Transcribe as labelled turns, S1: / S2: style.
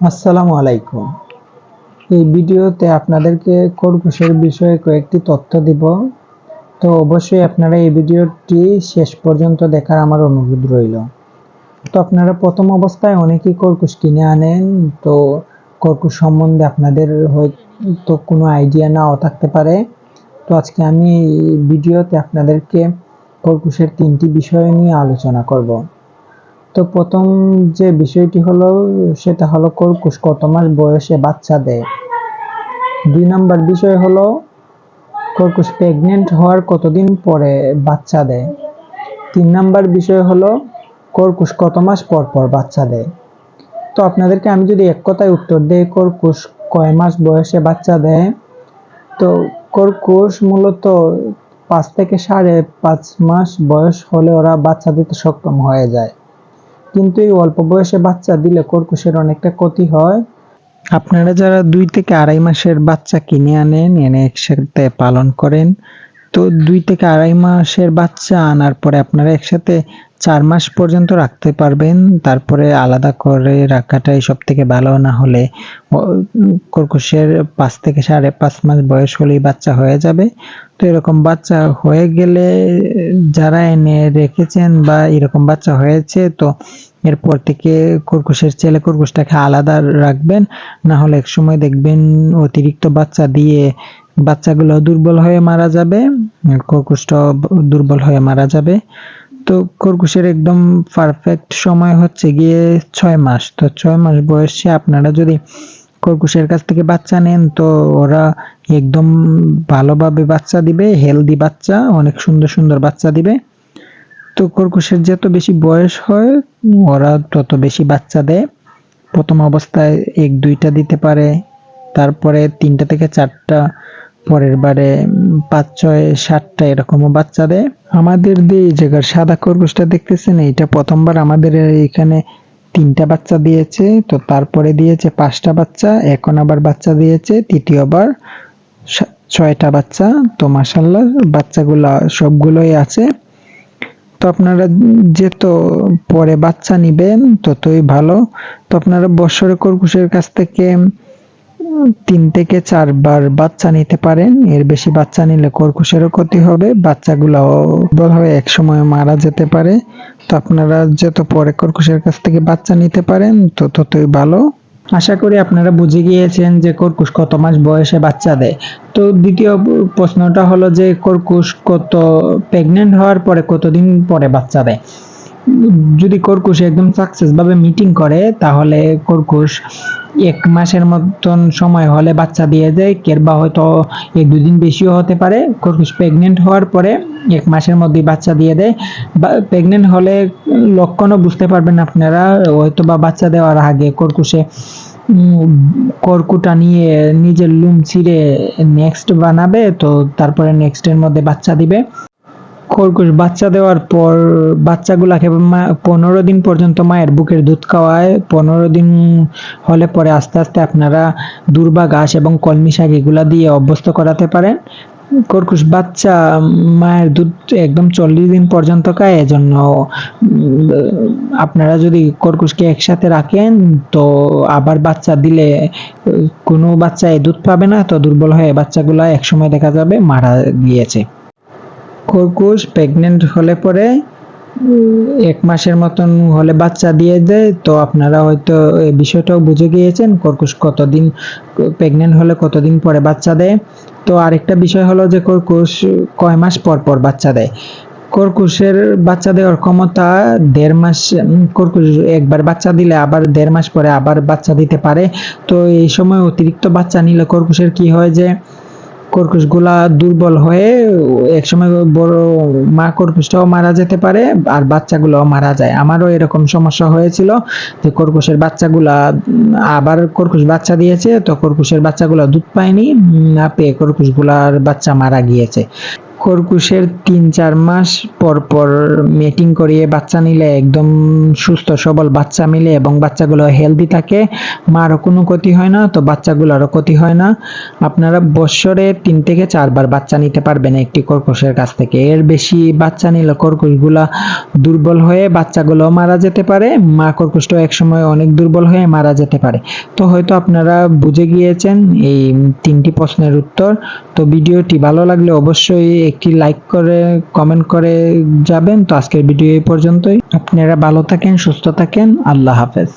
S1: আসসালামু আলাইকুম। এই ভিডিওতে আপনাদেরকে খরগোশের বিষয়ে কয়েকটি তথ্য দিব। তো অবশ্যই আপনারা এই ভিডিওটি শেষ পর্যন্ত দেখার আমার অনুরোধ রইল। তো আপনারা প্রথম অবস্থায় অনেকেই খরগোশ কিনে আনেন। তো খরগোশ সম্বন্ধে আপনাদের হয়তো কোনো আইডিয়া নাও থাকতে পারে। তো আজকে আমি ভিডিওতে আপনাদেরকে খরগোশের তিনটি বিষয় নিয়ে আলোচনা করব। তো প্রথম যে বিষয়টি হলো, সেটা হলো খরগোশ কত মাস বয়সে বাচ্চা দেয়। দুই নাম্বার বিষয় হলো খরগোশ প্রেগনেন্ট হওয়ার কতদিন পরে বাচ্চা দেয়। তিন নাম্বার বিষয় হলো খরগোশ কত মাস পর পর বাচ্চা দেয়। তো আপনাদেরকে আমি যদি এক কথায় উত্তর দেই খরগোশ কয় মাস বয়সে বাচ্চা দেয়, তো খরগোশ মূলত পাঁচ থেকে সাড়ে পাঁচ মাস বয়স হলে ওরা বাচ্চা দিতে সক্ষম হয়ে যায়। কিন্তু এই অল্প বয়সে বাচ্চা দিলে কর্কশের অনেকটা ক্ষতি হয়। আপনারা যারা দুই থেকে আড়াই মাসের বাচ্চা কিনে আনেন, এনে একসাথে পালন করেন তো দুই থেকে আড়াই মাসের বাচ্চা আনার পরে আপনারা একসাথে চার মাস পর্যন্ত রাখতে পারবেন। তারপরে আলাদা করে রাখাটাই সব থেকে ভালো, না হলে খরগোশের পাঁচ থেকে সাড়ে পাঁচ মাস বয়স হলেই বাচ্চা হয়ে যাবে। তো এরকম বাচ্চা হয়ে গেলে যারা এনে রেখেছেন বা এরকম বাচ্চা হয়েছে, তো এরপর থেকে খরগোশের ছেলে খরগোশটাকে আলাদা রাখবেন। না হলে এক সময় দেখবেন অতিরিক্ত বাচ্চা দিয়ে বাচ্চাগুলো দুর্বল হয়ে মারা যাবে, খরগোশটাও দুর্বল হয়ে মারা যাবে। তো খরগোশের একদম পারফেক্ট সময় হচ্ছে গিয়ে ছয় মাস। তো ছয় মাস বয়সে আপনারা যদি খরগোশের কাছ থেকে বাচ্চা নেন, তো ওরা একদম ভালোভাবে বাচ্চা দিবে হেলদি বাচ্চা, অনেক সুন্দর সুন্দর বাচ্চা দিবে। তো খরগোশের যত বেশি বয়স হয়, ওরা তত বেশি বাচ্চা দেয়। প্রথম অবস্থায় এক দুইটা দিতে পারে, তারপরে তিনটা থেকে চারটা পরের বারে পাঁচ, ছয়, সাতটা এরকমও বাচ্চা দেয়। আমাদের যে এই জায়গার সাদা খরগোশটা দেখতেছেন? এইটা প্রথমবার আমাদের এখানে তিনটা বাচ্চা দিয়েছে, তো তারপরে দিয়েছে পাঁচটা বাচ্চা, এখন আবার বাচ্চা দিয়েছে তৃতীয়বার। ছয়টা বাচ্চা, তো মাসাল্লাহ বাচ্চাগুলা সবগুলোই আছে। তো আপনারা যত পরে বাচ্চা নিবেন, ততই ভালো। তো আপনারা বৎসরে খরগোশের কাছ থেকে তিন থেকে চারবার বাচ্চা নিতে পারেন। এর বেশি বাচ্চা নিলে খরগোশেরও ক্ষতি হবে দুর্বল হয়ে একসময় মারা যেতে পারে। তো আপনারা যত পরে খরগোশের কাছ থেকে বাচ্চা নিতে পারেন, তো ততই ভালো। আশা করি আপনারা বুঝে গিয়েছেন যে খরগোশ কত মাস বয়সে বাচ্চা দেয়। তো দ্বিতীয় প্রশ্নটা হলো যে খরগোশ কত প্রেগনেন্ট হওয়ার পরে কতদিন পরে বাচ্চা দেয়? যদি খরগোশ একদম সাকসেস ভাবে মিটিং করে, তাহলে খরগোশ এক মাসের মতন সময় হলে বাচ্চা দিয়ে দেয়। কেরবা হয়তো এক দুদিন বেশিও হতে পারে। খরগোশ প্রেগনেন্ট হওয়ার পরে এক মাসের মধ্যে বাচ্চা দিয়ে দেয়। প্রেগনেন্ট হলে লক্ষণও বুঝতে পারবেন আপনারা। হয়তো বা বাচ্চা দেওয়ার আগে খরগোশে কর্কুটা নিয়ে নিজের লুম ছিঁড়ে নেক্সট বানাবে। তো তারপরে নেক্সটের মধ্যে বাচ্চা দিবে। খরগোশ বাচ্চা দেওয়ার পর বাচ্চাগুলাকে পনেরো দিন পর্যন্ত মায়ের বুকের দুধ খাওয়ায়। পনেরো দিন হলে পরে আস্তে আস্তে আপনারা দুর্বা ঘাস এবং কলমি শাক এগুলা দিয়ে অভ্যস্ত করাতে পারেন। খরগোশ বাচ্চা মায়ের দুধ একদম চল্লিশ দিন পর্যন্ত খায়, এজন্য আপনারা যদি খরগোশকে একসাথে রাখেন, তো আবার বাচ্চা দিলে, কোনো বাচ্চা দুধ পাবে না, তো দুর্বল হয়ে বাচ্চাগুলা একসময় দেখা যাবে মারা গিয়েছে। খরগোশ প্রেগনেন্ট হলে পরে এক মাসের মতন হলে বাচ্চা দিয়ে দেয়। তো আপনারা হয়তো এই বিষয়টাও বুঝে গিয়েছেন, খরগোশ কতদিন প্রেগনেন্ট হলে কতদিন পরে বাচ্চা দেয়। তো আরেকটা বিষয় হলো যে খরগোশ কয় মাস পর পর বাচ্চা দেয়। খরগোশের বাচ্চা দেওয়ার ক্ষমতা দেড় মাস খরগোশ একবার বাচ্চা দিলে আবার দেড় মাস পরে আবার বাচ্চা দিতে পারে। তো এই সময় অতিরিক্ত বাচ্চা নিলে খরগোশের কি হয় যে খরগোশগুলা দুর্বল হয়ে একসময় বড় মা কর্কশটাও মারা যেতে পারে, আর বাচ্চাগুলোও মারা যায়। আমারও এরকম সমস্যা হয়েছিল যে কর্কশের বাচ্চাগুলা, আবার কর্কশ বাচ্চা দিয়েছে, তো কর্কশের বাচ্চাগুলা দুধ পায়নি না পেয়ে কর্কশগুলার বাচ্চা মারা গিয়েছে। খরগোশের তিন চার মাস পর পর মিটিং করিয়ে বাচ্চা নিলে, একদম সুস্থ, সবল বাচ্চা মিলে এবং বাচ্চাগুলো হেলদি থাকে মারও কোনো ক্ষতি হয় না, তো বাচ্চাগুলোরও ক্ষতি হয় না। আপনারা বৎসরে তিন থেকে চারবার বাচ্চা নিতে পারবেন একটি কর্কশের কাছ থেকে। এর বেশি বাচ্চা নিলে কর্কশগুলা দুর্বল হয়ে বাচ্চাগুলো মারা যেতে পারে। মা কর্কশটাও একসময় অনেক দুর্বল হয়ে মারা যেতে পারে। তো হয়তো আপনারা বুঝে গিয়েছেন এই তিনটি প্রশ্নের উত্তর। তো ভিডিওটি ভালো লাগলে অবশ্যই একটি লাইক করে কমেন্ট করে যাবেন। তো আজকের ভিডিও এই পর্যন্তই। আপনারা ভালো থাকেন, সুস্থ থাকেন। আল্লাহ হাফেজ।